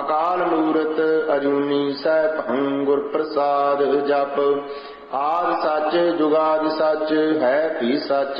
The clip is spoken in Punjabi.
ਅਕਾਲ ਮੂਰਤ ਅਜੂਨੀ ਸੈਭੰ ਗੁਰ ਪ੍ਰਸਾਦ ਜਪ। ਆਦ ਸੱਚ ਜੁਗਾਦ ਸੱਚ ਹੈ ਭੀ ਸੱਚ?